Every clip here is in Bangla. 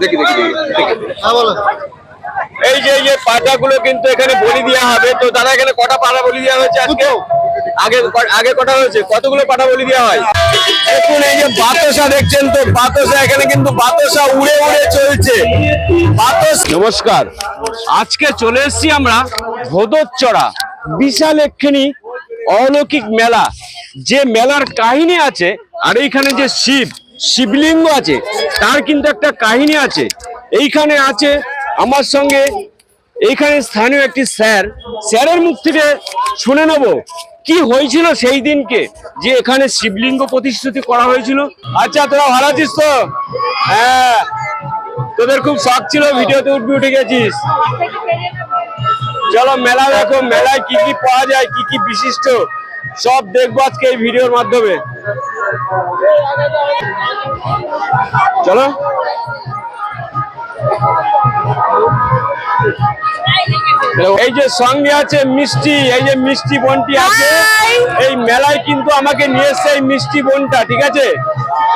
দেখি দেখি দেখি। হ্যাঁ বলো। এই যে এই যে পাঠাগুলো কিন্তু এখানে বলি দেওয়া হবে তো দাদা এখানে কটা পাঠা বলি দেওয়া হয়েছে আজকে? আগে আগে কটা হয়েছে? কতগুলো পাঠা বলি দেওয়া হয়? দেখুন এই যে বাতাসা দেখছেন তো বাতাসা এখানে কিন্তু বাতাসা উড়ে উড়ে চলছে। বাতাস নমস্কার। আজকে চলে এসেছি আমরা ভোদরচড়া বিশাল একখানি অলৌকিক মেলা। যে মেলার কাহিনী আছে আর এইখানে যে শিব শিবলিঙ্গ আছে, তার কিন্তু একটা কাহিনী আছে। এইখানে আছে আমার সঙ্গে, এইখানে স্থানীয় একটি স্যার, স্যারের মুখ থেকে শুনে নেব কি হয়েছিল সেই দিনকে যে এখানে শিবলিঙ্গ প্রতিশ্রুতি করা হয়েছিল। আচ্ছা তোরা ভালো আছিস তো? হ্যাঁ তোদের খুব শখ ছিল, ভিডিওতে উঠবি, উঠে গেছিস। চলো মেলা দেখো, মেলায় কি কি পাওয়া যায়, কি কি বিশিষ্ট। সব দেখব আজকে এই ভিডিওর মাধ্যমে। চলো। এই যে সঙ্গে আছে মিষ্টি এই যে মিষ্টি বোনটি আছে এই মেলায় কিন্তু আমাকে নিয়ে এসছে এই মিষ্টি বোনটা ঠিক আছে?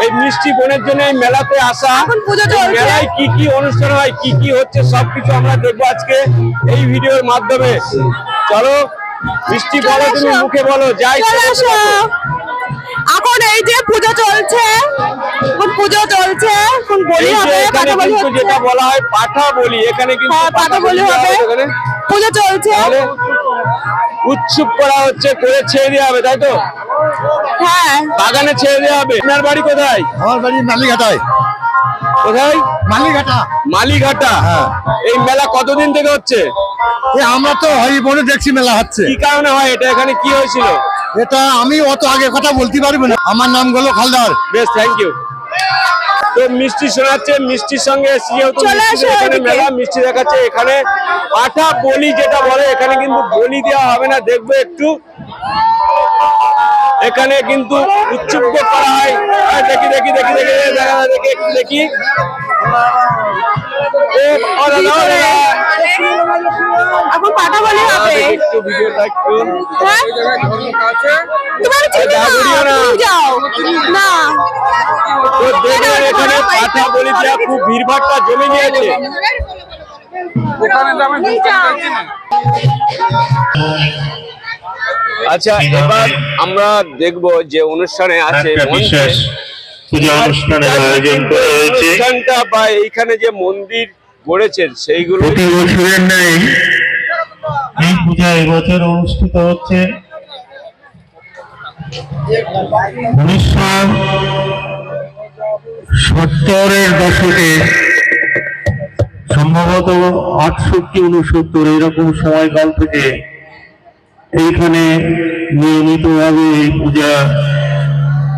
এই মিষ্টি বোনের জন্য এই মেলাতে আসা। মেলায় কি কি অনুষ্ঠান হয় কি কি হচ্ছে সবকিছু আমরা দেখব আজকে এই ভিডিওর মাধ্যমে। চলো। মিষ্টি বলো তুমি মুখে বলো যাই এখন এই যে পুজো চলছে এখন পুজো চলছে এখন বলি হবে পাঠা বলি হচ্ছে যেটা বলা হয় পাঠা বলি এখানে কিন্তু হ্যাঁ পাঠা বলি হবে। এখানে। পুজো চলছে। উৎসুক করা হচ্ছে করে ছেড়ে দেওয়া হবে তাই তো? হ্যাঁ। বাগানে ছেড়ে দেওয়া হবে। আপনার বাড়ি কোথায়? আমার বাড়ি মালিঘাটায় কোথায়? মালিঘাটা। মালিঘাটা। হ্যাঁ। এই মেলা কতদিন থেকে হচ্ছে? আমরা তো হরিবনে দেখছি মেলা হচ্ছে। কি কারণে হয়? এটা এখানে কি হয়েছিল? এটা আমি অত আগে কথা বলতে পারব না। আমার নাম গেল খালদার। বেশ থ্যাংক ইউ তো মিষ্টি শোনাচ্ছে মিষ্টির সঙ্গে এখানে মেলা মিষ্টি দেখাচ্ছে এখানে। আঠা বলি যেটা বলে এখানে কিন্তু বলি দেওয়া হবে না। দেখবে একটু। এখানে কিন্তু উচ্চুব্য করা হয় দেখি দেখি দেখি দেখি দেখি, দেখা যায়, দেখি একটু দেখি এখন পাঠা বলি হবে। একটু ভিডিওটা একটু। হ্যাঁ? তোমার যাও। না। তো এখানে বলি খুব জমে গিয়েছে। যাও আচ্ছা এবার আমরা দেখব যে অনুষ্ঠানে আছে মঞ্চে অনুষ্ঠানটা বা এইখানে যে মন্দির গড়েছেন সেইগুলো প্রতি বছরের ন্যায় এই পূজা এবছর অনুষ্ঠিত হচ্ছে উনিশশো সত্তরের দশকে। সম্ভবত আটষট্টি উনসত্তর এরকম সময়কাল থেকে এইখানে নিয়মিতভাবে এই পূজা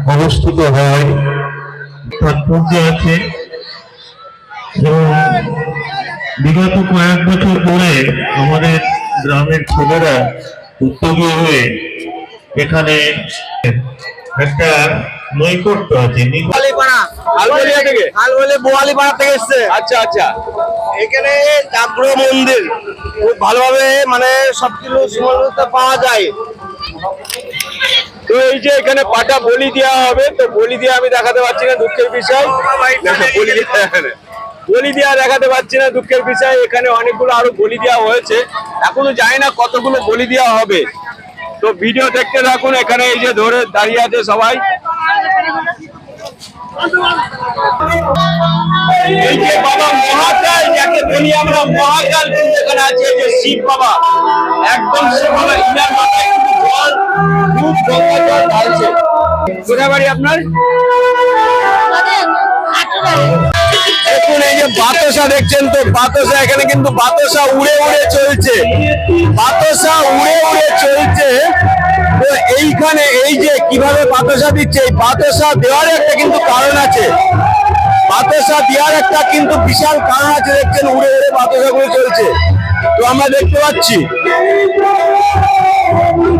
অবস্থিত হয়। তাৎপর্য আছে এবং বিগত কয়েক বছর পরে আমাদের গ্রামের ছেলেরা উদ্যোগী হয়ে এখানে একটা নৈকট্য আছে আলবলিয়া থেকে? বলে বোয়ালিপাড়া থেকে এসছে। আচ্ছা আচ্ছা। এখানে জাগ্রহ মন্দির। খুব ভালোভাবে মানে সবকিছু সমানতা পাওয়া যায়। তো এই যে এখানে পাটা বলি দেওয়া হবে তো বলি দিয়ে আমি দেখাতে পারছি না দুঃখের বিষয়। বলি দিয়ে- বলি দেওয়া দেখাতে পারছি না দুঃখের বিষয়। এখানে অনেকগুলো আরও বলি দেওয়া হয়েছে। এখনও জানি না কতগুলো বলি দেওয়া হবে। তো ভিডিও দেখতে থাকুন এখানে এই যে ধরে দাঁড়িয়ে আছে সবাই। এই যে বাবা মহাকাল যাকে বলি আমরা মহাকাল কিন্তু এখানে আছে যে শিব বাবা। একদম শিব বাবা ইনার মাথায় কিন্তু জল খুব গঙ্গা জল ঢালছে। কোথায় বাড়ি আপনার? দেখুন, এই যে বাতাসা দেখছেন তো, বাতাসা এখানে কিন্তু বাতাসা উড়ে উড়ে চলছে। বাতাসা উড়ে উড়ে চলছে। তো এইখানে এই যে কীভাবে বাতাসা দিচ্ছে, এই বাতাসা দেওয়ার একটা কিন্তু কারণ আছে। বাতাসা দেওয়ার একটা কিন্তু বিশাল কারণ আছে, দেখছেন, উড়ে উড়ে বাতাসা গুলো চলছে। তো আমরা দেখতে পাচ্ছি।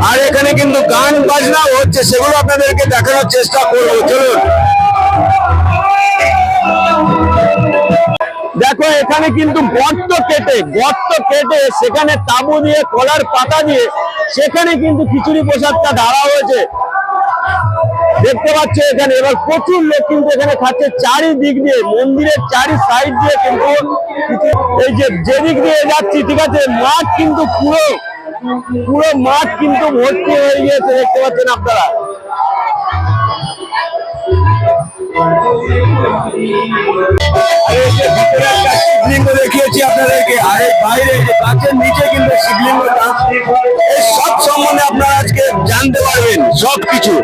আর এখানে কিন্তু গান বাজনাও হচ্ছে, সেগুলো আপনাদেরকে দেখানোর চেষ্টা করব। চলুন। দেখো, এখানে কিন্তু গর্ত কেটে গর্ত কেটে সেখানে তাবু দিয়ে, কলার পাতা দিয়ে সেখানে কিন্তু খিচুড়ি প্রসাদটা ধারা হয়েছে। দেখতে পাচ্ছ এখানে, এবার প্রচুর লোক কিন্তু এখানে খাচ্ছে। চারিদিক দিয়ে, মন্দিরের চারি সাইড দিয়ে কিন্তু এই যে যেদিক দিয়ে যাচ্ছি, ঠিক আছে, মাঠ কিন্তু পুরো পুরো মাঠ কিন্তু ভর্তি হয়ে গিয়েছে, দেখতে পাচ্ছেন আপনারা। এই যে ভিতরে একটা শিবলিঙ্গ দেখিয়েছি আপনাদেরকে। আর বাইরে যে গাছের নিচে কিন্তু শিবলিঙ্গটা, এই সব সম্বন্ধে আপনারা আজকে জানতে পারবেন সব কিছু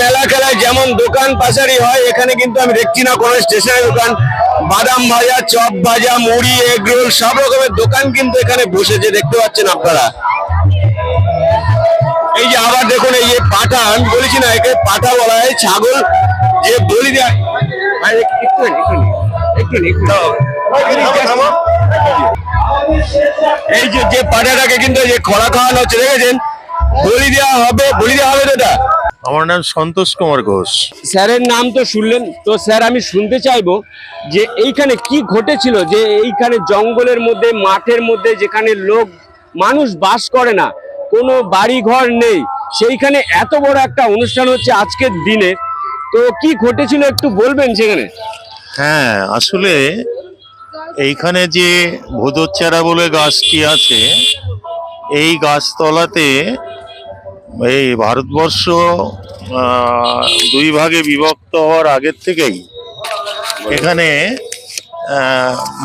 মেলা খেলায় যেমন দোকান পাশারি হয় এখানে কিন্তু আমি দেখছি না কোনো স্টেশনের দোকান। বাদাম ভাজা চপ ভাজা মুড়ি এগ রোল সব রকমের দোকান কিন্তু এখানে বসেছে দেখতে পাচ্ছেন আপনারা। এই যে আবার দেখুন এই যে পাঠা আমি বলেছি না একে পাঠা বলা হয় ছাগল যে বলি দেয়। এই যে যে পাঠাটাকে কিন্তু যে খরা খাওয়ানো হচ্ছে দেখেছেন? বলি দেওয়া হবে বলি দেওয়া হবে তো এটা? আমার নাম সন্তোষ কুমার ঘোষ। স্যারের নাম তো শুনলেন। তো স্যার আমি শুনতে চাইব যে এইখানে কি ঘটেছিল? যে এইখানে জঙ্গলের মধ্যে মাঠের মধ্যে যেখানে লোক মানুষ বাস করে না কোনো বাড়ি ঘর নেই সেইখানে এত বড় একটা অনুষ্ঠান হচ্ছে আজকের দিনে। তো কি ঘটেছিল একটু বলবেন সেখানে? হ্যাঁ আসলে এইখানে যে ভোদচ্চারা বলে গাছটি আছে এই গাছতলাতে এই ভারতবর্ষ দুই ভাগে বিভক্ত হওয়ার আগের থেকেই এখানে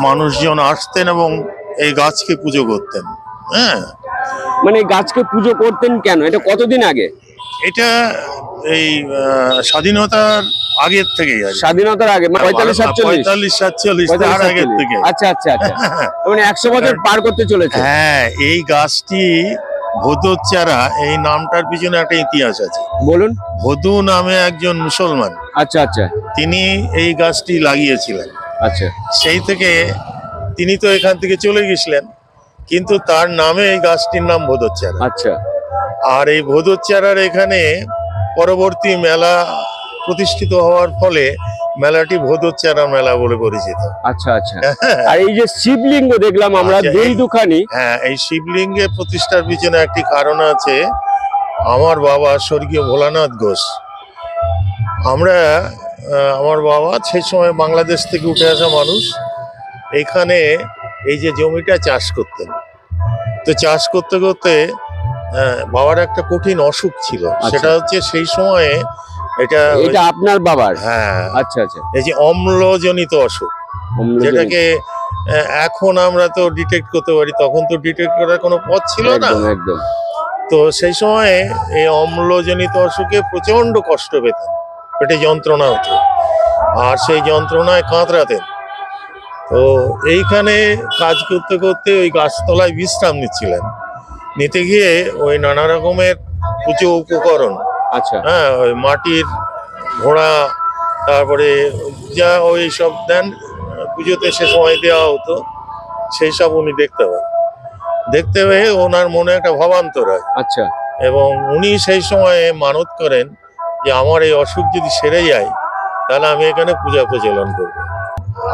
মানুষজন আসতেন এবং এই গাছকে পুজো করতেন হ্যাঁ। মানে গাছকে পুজো করতেন কেন? এটা কতদিন আগে? এটা এই স্বাধীনতার আগের থেকেই আছে স্বাধীনতার আগে মানে পঁয়তাল্লিশ সাতচল্লিশ। পঁয়তাল্লিশ সাতচল্লিশ তার আগের থেকে। আচ্ছা আচ্ছা আচ্ছা। মানে একশো বছর পার করতে চলেছে। হ্যাঁ এই গাছটি ভোদচ্চারা এই নামটার পিছনে একটা ইতিহাস আছে। বলুন। ভদু নামে একজন মুসলমান। আচ্ছা আচ্ছা। তিনি এই গাছটি লাগিয়েছিলেন। আচ্ছা। সেই থেকে তিনি তো এখান থেকে চলে গেছিলেন কিন্তু তার নামে এই গাছটির নাম ভোদচ্চারা আচ্ছা। আর এই ভোদচ্চারার এখানে পরবর্তী মেলা প্রতিষ্ঠিত হওয়ার ফলে মেলাটি ভোদচ্চারা মেলা বলে পরিচিত। আচ্ছা আচ্ছা। আর এই যে শিবলিঙ্গ দেখলাম আমরা আচ্ছা, দুই দুখানি হ্যাঁ এই শিবলিঙ্গে প্রতিষ্ঠার পিছনে একটি কারণ আছে। আমার বাবা স্বর্গীয় ভোলানাথ ঘোষ। আমরা আমার বাবা সেই সময় বাংলাদেশ থেকে উঠে আসা মানুষ। এখানে এই যে জমিটা চাষ করতেন। তো চাষ করতে করতে বাবার একটা কঠিন অসুখ ছিল। সেটা হচ্ছে সেই সময়ে এটা এটা আপনার বাবার? হ্যাঁ। আচ্ছা আচ্ছা। এই যে অম্লজনিত অসুখ যেটাকে এখন আমরা তো ডিটেক্ট করতে পারি তখন তো ডিটেক্ট করার কোনো পথ ছিল না। একদম তো সেই সময়ে এই অম্লজনিত অসুখে প্রচণ্ড কষ্ট পেতেন পেটে যন্ত্রণা হতো আর সেই যন্ত্রণায় কাঁতরাতেন। তো এইখানে কাজ করতে করতে ওই গাছতলায় বিশ্রাম নিচ্ছিলেন। নিতে গিয়ে ওই নানা রকমের পুজো উপকরণ আচ্ছা। হ্যাঁ ওই মাটির ঘোড়া তারপরে যা ওই সব দেন পুজোতে সে সময় দেওয়া হতো সেই সব উনি দেখতে পান। দেখতে পেয়ে ওনার মনে একটা ভাবান্তর হয়। আচ্ছা। এবং উনি সেই সময়ে মানত করেন যে আমার এই অসুখ যদি সেরে যায় তাহলে আমি এখানে পূজা প্রচলন করব।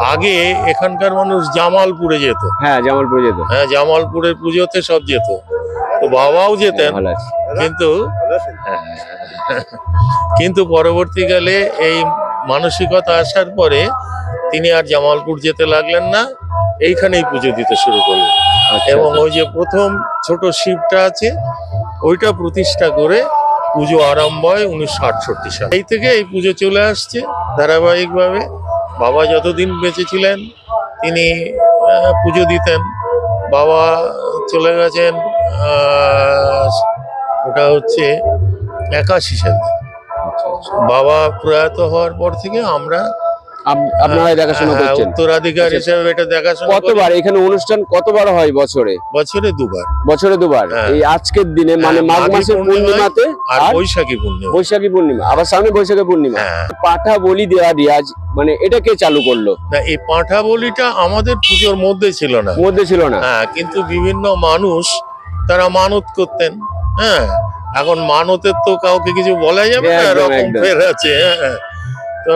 আগে এখানকার মানুষ জামালপুরে যেত। হ্যাঁ জামালপুরে যেত। হ্যাঁ জামালপুরের পুজোতে সব যেত। তো বাবাও যেতেন কিন্তু কিন্তু পরবর্তীকালে এই মানসিকতা আসার পরে তিনি আর জামালপুর যেতে লাগলেন না এইখানেই পুজো দিতে শুরু করলেন। আচ্ছা, এবং ওই যে প্রথম ছোট শিবটা আছে ওইটা প্রতিষ্ঠা করে পুজো আরম্ভ হয় উনিশশো আটষট্টি সাল। এই থেকে এই পুজো চলে আসছে ধারাবাহিকভাবে। বাবা যতদিন বেঁচে ছিলেন তিনি পুজো দিতেন। বাবা চলে গেছেন ওটা হচ্ছে একাশি সালে। আচ্ছা, আচ্ছা। বাবা প্রয়াত হওয়ার পর থেকে আমরা আপ- আপনারা দেখাশোনা করছেন? উত্তরাধিকার। হিসেবে এটা দেখাশোনা কতবার? এখানে অনুষ্ঠান কতবার হয় বছরে? বছরে দুবার। বছরে দুবার? হ্যাঁ। এই আজকের দিনে মানে হ্যাঁ, মাঘ মাসের পূর্ণিমাতে আর আর বৈশাখী পূর্ণিমা। বৈশাখী পূর্ণিমা। আবার সামনে বৈশাখী পূর্ণিমা। হ্যাঁ। পাঠা বলি দেওয়া রিয়াজ মানে এটা কে চালু করল? না এই পাঁঠা বলিটা আমাদের পুজোর মধ্যে ছিল না। মধ্যে ছিল না। হ্যাঁ কিন্তু বিভিন্ন মানুষ তারা মানত করতেন। হ্যাঁ এখন মানতের তো কাউকে কিছু বলা যাবে না একদম, রকম একদম। ফের আছে হ্যাঁ। তো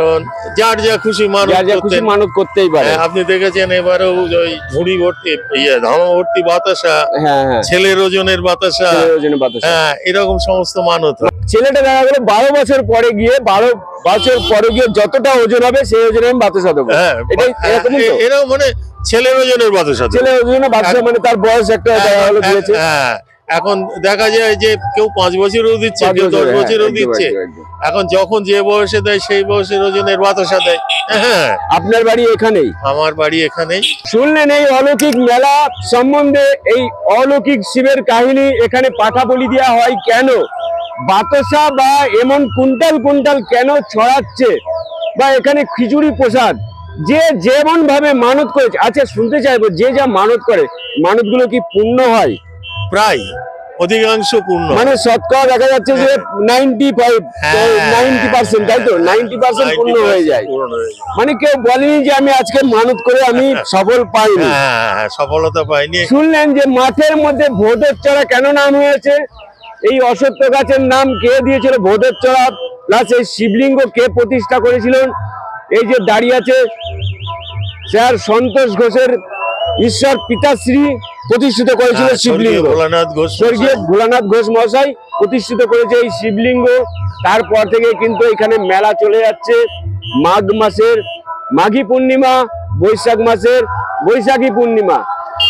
যার যা খুশি মানত যার যা খুশি মানত করতেই পারে। হ্যাঁ, আপনি দেখেছেন এবারেও ওই ঝুড়ি ভর্তি ইয়ে ধামা ভর্তি বাতাসা হ্যাঁ হ্যাঁ। ছেলের ওজনের বাতাসা। ছেলের বাতাসা। হ্যাঁ এরকম সমস্ত মানত ছেলেটা দেখা গেলো বারো বছর পরে গিয়ে বারো বছর পরে গিয়ে যতটা ওজন হবে সেই ওজনে আমি বাতাসা দেবো। হ্যাঁ এটাই এরকমই তো? এ- এরাও মানে ছেলের ওজনের বাতাসা তো। ছেলে ওজনে বাতাসা মানে তার বয়স একটা দেখা গেলো দিয়েছে। হ্যাঁ। এখন দেখা যায় যে কেউ পাঁচ বছরও দিচ্ছে কেউ দশ হ্যাঁ, বছরও দিচ্ছে। এখন যখন যে বয়সে দেয় সেই বয়সের ওজনের বাতাসা দেয়। হ্যাঁ। আপনার বাড়ি এখানেই? আমার বাড়ি এখানেই। শুনলেন এই অলৌকিক মেলা সম্বন্ধে এই অলৌকিক শিবের কাহিনী এখানে পাঠা বলি দেওয়া হয় কেন? বাতাসা বা এমন কুইন্টাল কুইন্টাল কেন ছড়াচ্ছে? বা এখানে খিচুড়ি প্রসাদ যে যেমন ভাবে মানত করেছে আচ্ছা শুনতে চাইব যে যা মানত করে মানতগুলো কি পূর্ণ হয়? প্রায় অধিকাংশ পূর্ণ। মানে শতকরা দেখা যাচ্ছে যে নাইনটি ফাইভ। নাইনটি পার্সেন্ট তাই তো? নাইনটি পার্সেন্ট পূর্ণ হয়ে যায়। পূর্ণ হয়ে যায়। মানে কেউ বলেনি যে আমি আজকে মানত করে আমি সফল পাইনি। হ্যাঁ হ্যাঁ, হ্যাঁ, সফলতা পাইনি। শুনলেন যে মাঠের মধ্যে ভোটের চড়া কেন নাম হয়েছে? এই অসত্য গাছের নাম কে দিয়েছিল ভোটের চড়া? প্লাস এই শিবলিঙ্গ কে প্রতিষ্ঠা করেছিলেন এই যে দাঁড়িয়ে আছে স্যার সন্তোষ ঘোষের ঈশ্বর পিতাশ্রী। প্রতিষ্ঠিত করেছিল হ্যাঁ, শিবলিঙ্গ। স্বর্গীয় ভোলানাথ ঘোষ মহাশয়। প্রতিষ্ঠিত করেছে এই শিবলিঙ্গ। তারপর থেকে কিন্তু এখানে মেলা চলে যাচ্ছে। মাঘ মাসের মাঘী পূর্ণিমা বৈশাখ মাসের বৈশাখী পূর্ণিমা।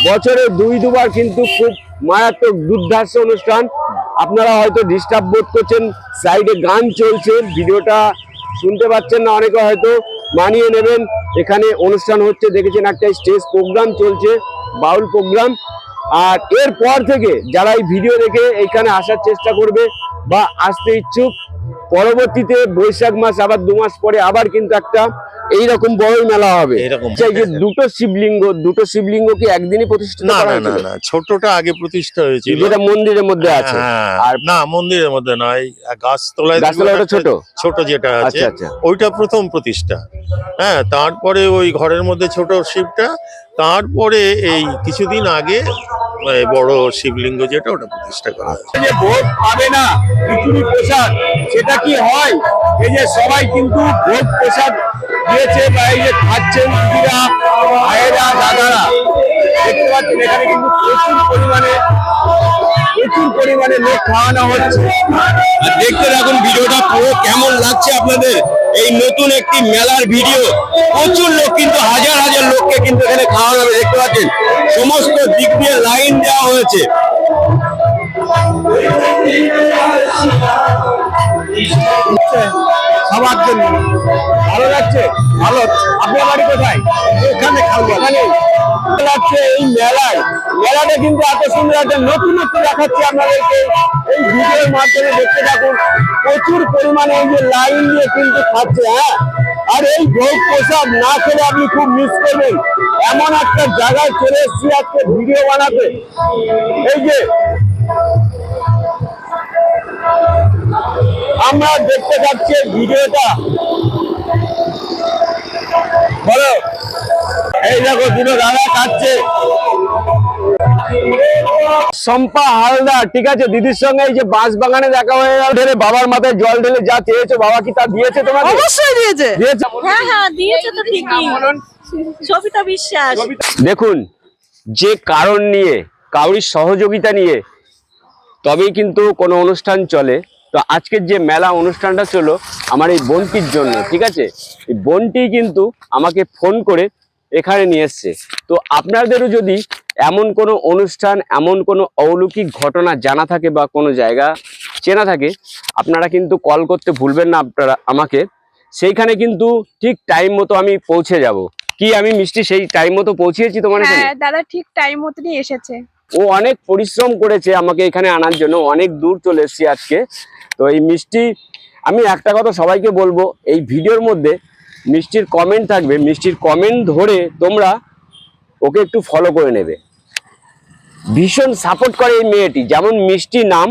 বছরে দুই দুবার কিন্তু খুব মারাত্মক দুর্ধার্ষ অনুষ্ঠান। আপনারা হয়তো ডিস্টার্ব বোধ করছেন সাইডে গান চলছে ভিডিওটা শুনতে পাচ্ছেন না অনেকে হয়তো। মানিয়ে নেবেন এখানে অনুষ্ঠান হচ্ছে দেখেছেন একটা স্টেজ প্রোগ্রাম চলছে। বাউল প্রোগ্রাম। আর এরপর থেকে যারা এই ভিডিও দেখে এখানে আসার চেষ্টা করবে বা আসতে ইচ্ছুক, পরবর্তীতে বৈশাখ মাস আবার দু মাস পরে আবার কিন্তু একটা এইরকম বড়ই মেলা হবে। এরকম। যে দুটো শিবলিঙ্গ দুটো শিবলিঙ্গ কি একদিনই প্রতিষ্ঠিত না না না ছোটটা আগে প্রতিষ্ঠা হয়েছিল। যেটা মন্দিরের মধ্যে আছে। হ্যাঁ, আর না মন্দিরের মধ্যে নয় গাছতলায় ওটা ছোট? ছোট যেটা আছে আচ্ছা, আচ্ছা। ওইটা প্রথম প্রতিষ্ঠা। হ্যাঁ তারপরে ওই ঘরের মধ্যে ছোট শিবটা তারপরে এই কিছুদিন আগে বড় শিবলিঙ্গ যেটা ওটা প্রতিষ্ঠা করা হয়েছে। যে ভোট পাবে না খিচুড়ি প্রসাদ সেটা কি হয়? এই যে সবাই কিন্তু ভোট প্রসাদ দিয়েছে বা এই যে খাচ্ছেন দিদিরা, ভাইয়েরা, দাদারা, দেখতে পাচ্ছেন এখানে কিন্তু প্রচুর পরিমাণে প্রচুর পরিমাণে লোক খাওয়ানো হচ্ছে। আর দেখতে থাকুন ভিডিওটা পুরো কেমন লাগছে আপনাদের। এই নতুন একটি মেলার ভিডিও, প্রচুর লোক কিন্তু, হাজার হাজার লোককে কিন্তু এখানে খাওয়ানো হবে। দেখতে পাচ্ছেন, সমস্ত দিক দিয়ে লাইন দেওয়া হয়েছে। সবার জন্য। ভালো লাগছে? ভালো। আপনার বাড়ি কোথায়? এখানে খাব। এখানে। লাগছে এই মেলায়। মেলাটা কিন্তু এত সুন্দর একটা নতুনত্ব দেখাচ্ছি আপনাদেরকে। এই ভিডিওর মাধ্যমে দেখতে থাকুন। প্রচুর পরিমাণে এই যে লাইন দিয়ে কিন্তু খাচ্ছে হ্যাঁ? আর এই ভোগ প্রসাদ না খেলে আপনি খুব মিস করবেন। এমন একটা জায়গায় চলে এসেছি আজকে ভিডিও বানাতে। এই যে আমরা দেখতে পাচ্ছি এই ভিডিওটা। বলো। এই দেখো দুটো দাদা খাচ্ছে সম্পা হালদার ঠিক আছে? দিদির সঙ্গে এই যে বাঁশ বাগানে দেখা হয়ে গেল। ঢেলে বাবার মাথায় জল ঢেলে যা চেয়েছো বাবা কি তা দিয়েছে তোমাকে অবশ্যই দিয়েছে। দিয়েছে? হ্যাঁ হ্যাঁ দিয়েছে তো ঠিকই। সবিতা বিশ্বাস। দেখুন যে কারণ নিয়ে কাউরির সহযোগিতা নিয়ে তবেই কিন্তু কোনো অনুষ্ঠান চলে। তো আজকের যে মেলা অনুষ্ঠানটা ছিল আমার এই বোনটির জন্য ঠিক আছে? এই বোনটি কিন্তু আমাকে ফোন করে এখানে নিয়ে এসছে। তো আপনাদেরও যদি এমন কোনো অনুষ্ঠান এমন কোনো অলৌকিক ঘটনা জানা থাকে বা কোনো জায়গা চেনা থাকে আপনারা কিন্তু কল করতে ভুলবেন না আপনারা আমাকে। সেইখানে কিন্তু ঠিক টাইম মতো আমি পৌঁছে যাব। কি আমি মিষ্টি সেই টাইম মতো পৌঁছিয়েছি তোমার হ্যাঁ দাদা ঠিক টাইম মতনই এসেছে। ও অনেক পরিশ্রম করেছে আমাকে এখানে আনার জন্য। অনেক দূর চলে এসেছি আজকে। তো এই মিষ্টি, আমি একটা কথা সবাইকে বলব, এই ভিডিওর মধ্যে মিষ্টির কমেন্ট থাকবে। মিষ্টির কমেন্ট ধরে তোমরা ওকে একটু ফলো করে নেবে। ভীষণ সাপোর্ট করে এই মেয়েটি। যেমন মিষ্টি নাম,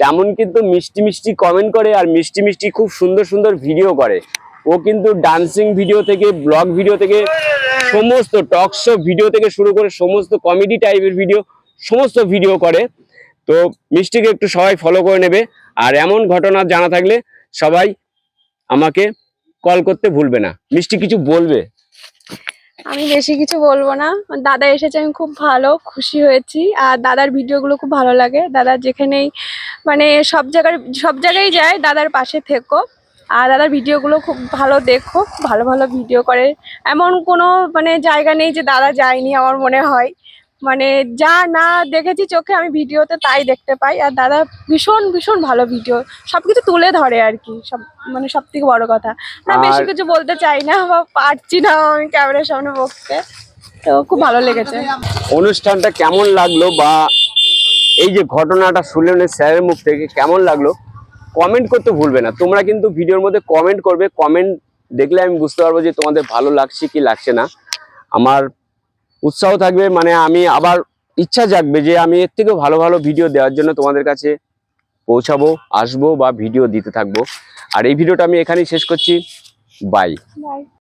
তেমন কিন্তু মিষ্টি মিষ্টি কমেন্ট করে আর মিষ্টি মিষ্টি খুব সুন্দর সুন্দর ভিডিও করে। ও কিন্তু ডান্সিং ভিডিও থেকে ব্লগ ভিডিও থেকে, সমস্ত টক শো ভিডিও থেকে শুরু করে সমস্ত কমেডি টাইপের ভিডিও সমস্ত ভিডিও করে। তো মিষ্টিকে একটু সবাই ফলো করে নেবে। আর এমন ঘটনা জানা থাকলে সবাই আমাকে কল করতে ভুলবে না। মিষ্টি কিছু বলবে? আমি বেশি কিছু বলব না। দাদা এসেছে, আমি খুব ভালো, খুশি হয়েছি। আর দাদার ভিডিওগুলো খুব ভালো লাগে। দাদা যেখানেই মানে সব জায়গায় সব জায়গায় যায়, দাদার পাশে থেকো। আর দাদার ভিডিওগুলো খুব ভালো দেখো ভালো ভালো ভিডিও করে। এমন কোনো মানে জায়গা নেই যে দাদা যায়নি, আমার মনে হয়। মানে যা না দেখেছি চোখে আমি ভিডিওতে তাই দেখতে পাই। আর দাদা ভীষণ ভীষণ ভালো ভিডিও। সব কিছু তুলে ধরে আর কি। সব মানে সব থেকে বড় কথা। না বেশি কিছু বলতে চাই না বা পারছি না আমি ক্যামেরার সামনে বসতে তো খুব ভালো লেগেছে। অনুষ্ঠানটা কেমন লাগল বা এই যে ঘটনাটা শুনলেন স্যারের মুখ থেকে কেমন লাগল? কমেন্ট করতে ভুলবে না। তোমরা কিন্তু ভিডিওর মধ্যে কমেন্ট করবে। কমেন্ট দেখলে আমি বুঝতে পারব যে তোমাদের ভালো লাগছে কি লাগছে না। আমার উৎসাহ থাকবে মানে আমি আবার ইচ্ছা জাগবে যে আমি এর থেকেও ভালো ভালো ভিডিও দেওয়ার জন্য তোমাদের কাছে পৌঁছাবো, আসব বা ভিডিও দিতে থাকব। আর এই ভিডিওটা আমি এখানেই শেষ করছি। বাই